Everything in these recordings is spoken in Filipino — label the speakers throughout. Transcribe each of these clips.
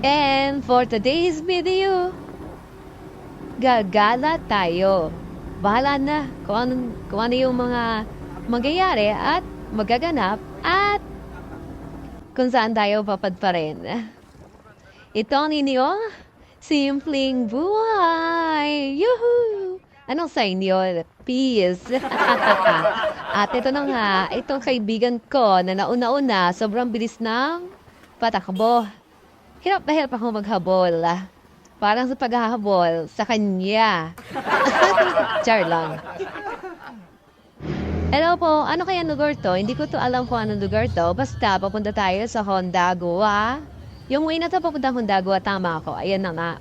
Speaker 1: And for today's video, gagala tayo. Bahala na kung ano, kung ano yung mga mangyayari at magaganap at kung saan tayo papadparin. Ito ang inyong simpleng buhay. Yuhu! Anong sa inyo? Peace. At ito na nga, itong kaibigan ko na nauna-una, sobrang bilis ng patakbo. Hirap na hirap ako maghabol. Parang sa paghahabol sa kanya. Char lang. Hello po, ano kaya lugar to? Hindi ko to alam kung anong lugar to. Basta, papunta tayo sa Honda Goa. Yung way na to, papunta Honda Goa, tama ako. Ayan na nga.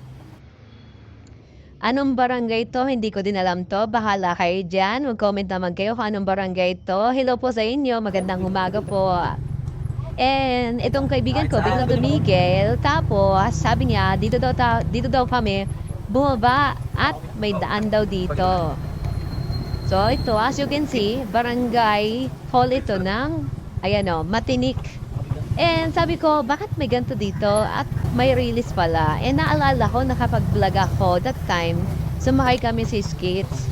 Speaker 1: Anong barangay to? Hindi ko din alam to. Bahala kayo dyan. Mag-comment naman kayo kung anong barangay to. Hello po sa inyo. Magandang umaga po. And itong kaibigan ko, biglang tumigil. Tapos, sabi niya, dito daw, ta- dito daw kami bumaba at may daan daw dito. So, ito, as you can see, barangay hall ito ng, ayan o, Matinik. And sabi ko, bakit may ganito dito? At may release pala. And naalala ko, nakapag-vlog ako that time, sumakay kami sa skates.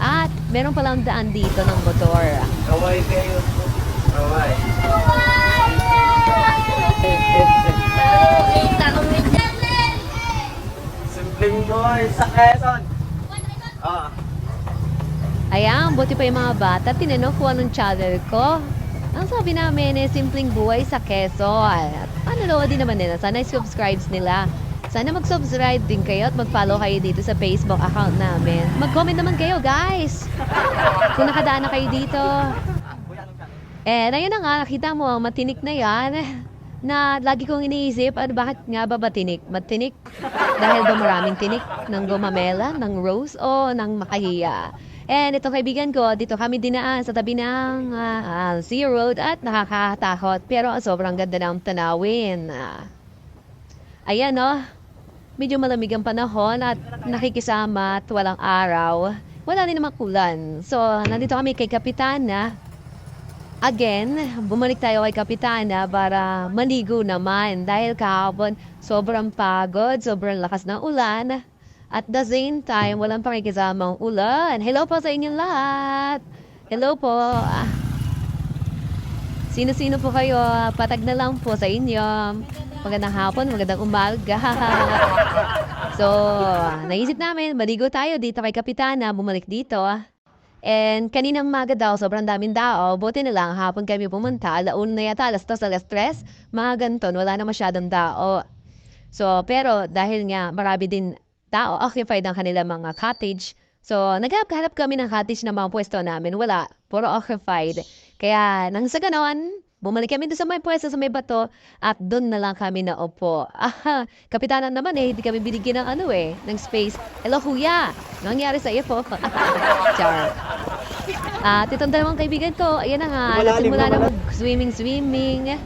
Speaker 1: At meron palang daan dito ng motor.
Speaker 2: Kaway kayo. Kaway. Simpleng sa Quezon. Ah.
Speaker 1: Ayan, buti pa yung mga bata. Tinanong ko anong channel ko. Ang sabi namin eh, simpleng buhay sa Quezon. At Ano din naman nila. Sana subscribes nila. Sana mag-subscribe din kayo at mag-follow kayo dito sa Facebook account namin. Mag-comment naman kayo, guys! Kung nakadaan na kayo dito. Eh, ayun na nga, nakita mo, matinik na yan. Na lagi kong iniisip, ano, bakit nga ba matinik? Matinik? Dahil ba maraming tinik ng gumamela, ng rose, o ng makahiya? And itong kaibigan ko, dito kami dinaan sa tabi ng ah, Sea Road at nakakatakot. Pero sobrang ganda ng tanawin. Ah, Ayan no, medyo malamig ang panahon at nakikisama at walang araw. Wala rin namang kulan. So, nandito kami kay Kapitana. Again, bumalik tayo kay Kapitana para maligo naman. Dahil kahapon, sobrang pagod, sobrang lakas ng ulan. At the same time, walang pakikisamang ulan. Hello po sa inyong lahat. Hello po. Ah, Sino-sino po kayo? Patag na lang po sa inyo. Magandang hapon, magandang umaga. so, naisip namin, maligo tayo dito kay Kapitana, bumalik dito. And kaninang maga daw, sobrang daming tao. Buti na lang, hapon kami pumunta. Alauna na yata, alas 2, alas 3. Mga ganton, wala na masyadong tao. So, pero dahil nga marami din tao, occupied ang kanilang mga cottage. So, naghanap kami ng cottage na mga pwesto namin. Wala, puro occupied. Kaya, nang sa ganon, bumalik kami doon sa may pwesto sa may bato at doon na lang kami naupo. Aha, kapitanan naman eh, hindi kami binigyan ng ano eh, ng space. Hello, kuya! Nangyari sa iyo po? Char. At itong dalawang kaibigan ko, ayan na nga, nagsimula na mag-swimming-swimming.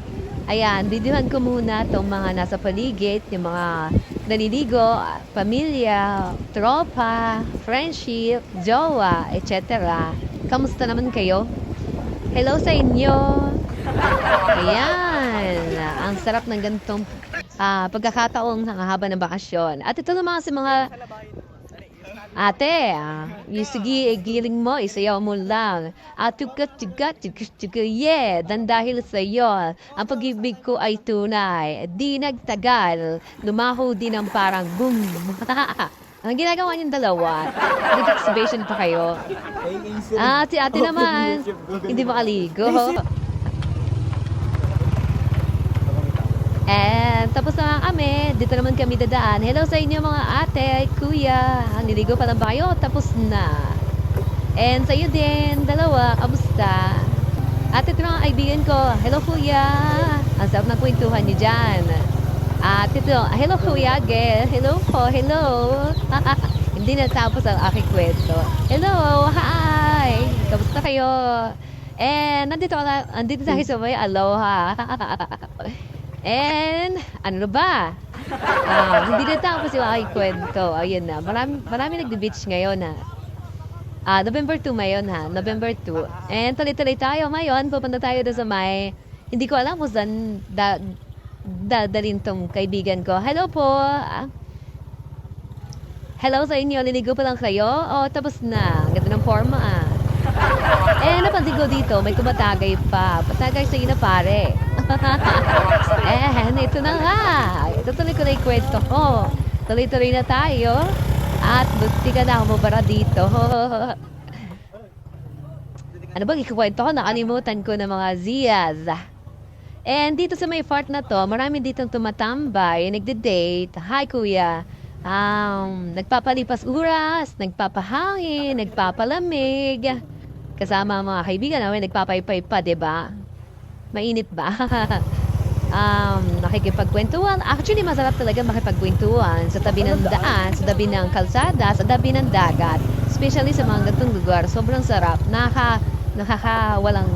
Speaker 1: Ayan, didihan ko muna itong mga nasa paligid, yung mga naliligo, pamilya, tropa, friendship, jowa, etc. Kamusta naman kayo? Hello sa inyo! Ayan! Ang sarap ng ganitong ah, pagkakataong haba ng bakasyon. At ito naman sa mga Ate, ah, yung sige, eh, giling mo, isayaw mo lang. At tuka, tuka, tuka, tuka, yeah, dan dahil sa iyo, ang pag-ibig ko ay tunay. Di nagtagal, lumaho din ang parang boom. ang ginagawa niyong dalawa, nag-exhibition pa kayo. Ah, si ate naman, hindi makaligo. And tapos na kami, dito naman kami dadaan. Hello sa inyo mga ate, kuya. Niligo pa lang ba? Tapos na. And sa iyo din, dalawa, kamusta? At ito mga kaibigan ko, hello kuya. Ang sarap ng kwentuhan niyo dyan. At ito, hello kuya, Gel. Hello po, hello. Hindi natapos ang aking kwento. Hello, hi. Kamusta kayo? And nandito, nandito tayo sa may aloha. And, ano ba? Ah, hindi na tapos yung aking kwento. Ayun na. Marami, marami nag-beach ngayon ha. Ah, November 2 ngayon ha. November 2. And tuloy-tuloy tayo ngayon. Pupunta tayo doon sa may, hindi ko alam kung saan, da, dadalin tong kaibigan ko. Hello po. Ah, Hello sa inyo, liligo pa lang kayo? O, tapos na. Ganda ng forma ah. Eh, napansin ko dito, may kumatagay pa. Patagay sa na pare. eh, ito na nga. Tutuloy ko na yung kwento ko. Tuloy-tuloy na tayo. At buti ka na umubara dito. ano bang ikukwento ko? Nakalimutan ko ng mga Zias. And dito sa may fort na to, marami ditong tumatambay, nagde-date. Hi, kuya. Um, nagpapalipas oras, nagpapahangin, nagpapalamig. Kasama mga kaibigan namin, nagpapaypay pa, di ba? Mainit ba? um, nakikipagkwentuhan. Actually, masarap talaga makipagkwentuhan sa tabi ng daan, sa tabi ng kalsada, sa tabi ng dagat. Especially sa mga ganitong lugar, sobrang sarap. Nakaka, nakaka, walang,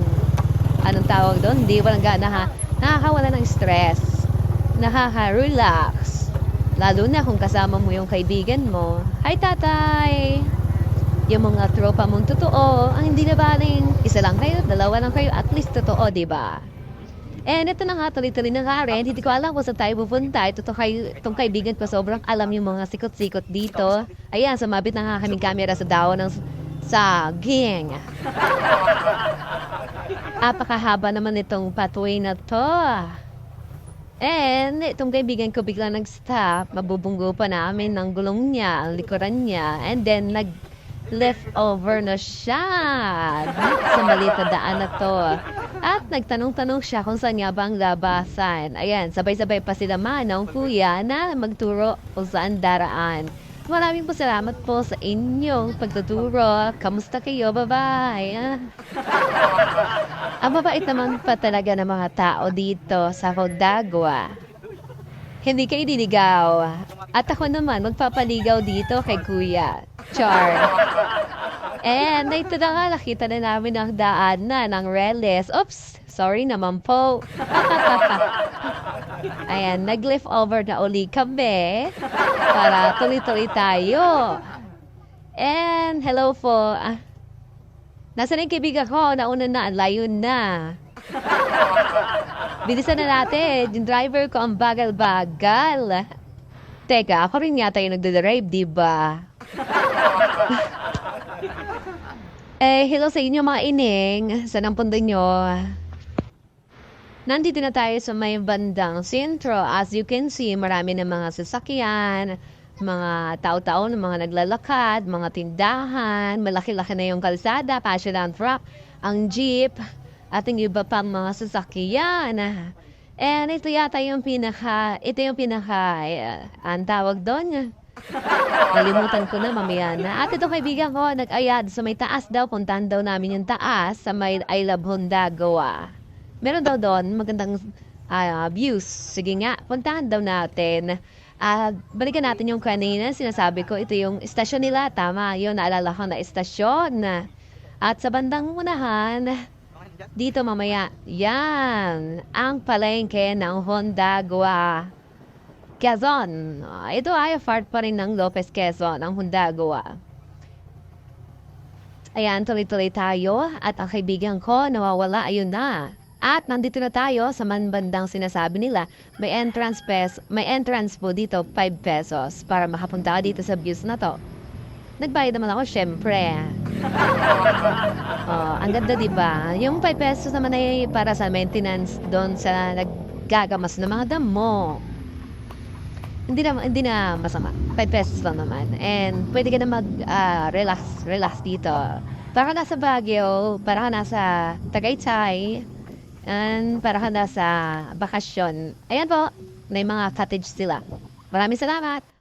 Speaker 1: anong tawag doon? Hindi, walang gana ha. Nakakawala ng stress. Nakaka-relax. Lalo na kung kasama mo yung kaibigan mo. Hi, tatay! Yung mga tropa mong totoo, ang hindi na baling isa lang kayo, dalawa lang kayo, at least totoo, di ba? And ito na nga, tuloy-tuloy na nga rin. Hindi ko alam kung saan tayo pupunta. Ito to kay, itong kaibigan ko, sobrang alam yung mga sikot-sikot dito. Ayan, sumabit na nga kaming camera sa daon ng saging. Apakahaba naman itong pathway na to. And itong kaibigan ko bigla nag-stop, mabubunggo pa namin ng gulong niya, ang likuran niya. And then nag left over na siya sa maliit na daan na to. At nagtanong-tanong siya kung saan nga ba ang labasan. Ayan, sabay-sabay pa sila manong kuya na magturo kung saan daraan. Maraming po salamat po sa inyong pagtuturo. Kamusta kayo? Bye-bye. Ah. Ang mabait naman pa talaga ng mga tao dito sa Hogdagwa. Hindi kayo diligaw. At ako naman, magpapaligaw dito kay Kuya. Char. And ito na nga, nakita na namin ang daan na ng Reles. Oops, sorry naman po. Ayan, nag-lift over na uli kami para tuloy-tuloy tayo. And hello po. Ah, Nasaan na yung kaibigan ko? Nauna na, layo na. Bilisan na natin. Yung driver ko ang bagal-bagal. Teka, ako rin yata yung nagdadrive, di ba? eh, hello sa inyo mga ining. Saan ang punta nyo? Nandito na tayo sa may bandang sentro. As you can see, marami na mga sasakyan, mga tao-tao na mga naglalakad, mga tindahan, malaki-laki na yung kalsada, passion and truck, ang jeep, at yung iba pang mga sasakyan. And ito yata yung pinaka, ito yung pinaka, eh, ang tawag doon, Nalimutan ko na mamaya na. At ito kaibigan ko, nag-ayad sa may taas daw. Puntahan daw namin yung taas sa may I Love Honda Goa. Meron daw doon magandang ah, views. Sige nga, puntahan daw natin. At balikan natin yung kanina, sinasabi ko, ito yung istasyon nila. Tama, yun, naalala ko na istasyon. At sa bandang unahan, dito mamaya, yan, ang palengke ng Honda Goa. Quezon. Ah, Ito ay part pa rin ng Lopez Quezon, ang Hundagawa. Ayan, tuloy-tuloy tayo at ang kaibigan ko nawawala, ayun na. At nandito na tayo sa manbandang sinasabi nila, may entrance pes, may entrance po dito 5 pesos para makapunta ka dito sa views na to. Nagbayad naman ako, syempre. Oh, ang ganda 'di ba? Yung 5 pesos naman ay para sa maintenance doon sa naggagamas ng mga damo hindi na, hindi na masama. 5 pesos lang naman. And pwede ka na mag ah, relax, relax dito. Para nasa Baguio, para ka nasa Tagaytay, and para ka nasa bakasyon. Ayan po, may mga cottage sila. Maraming salamat!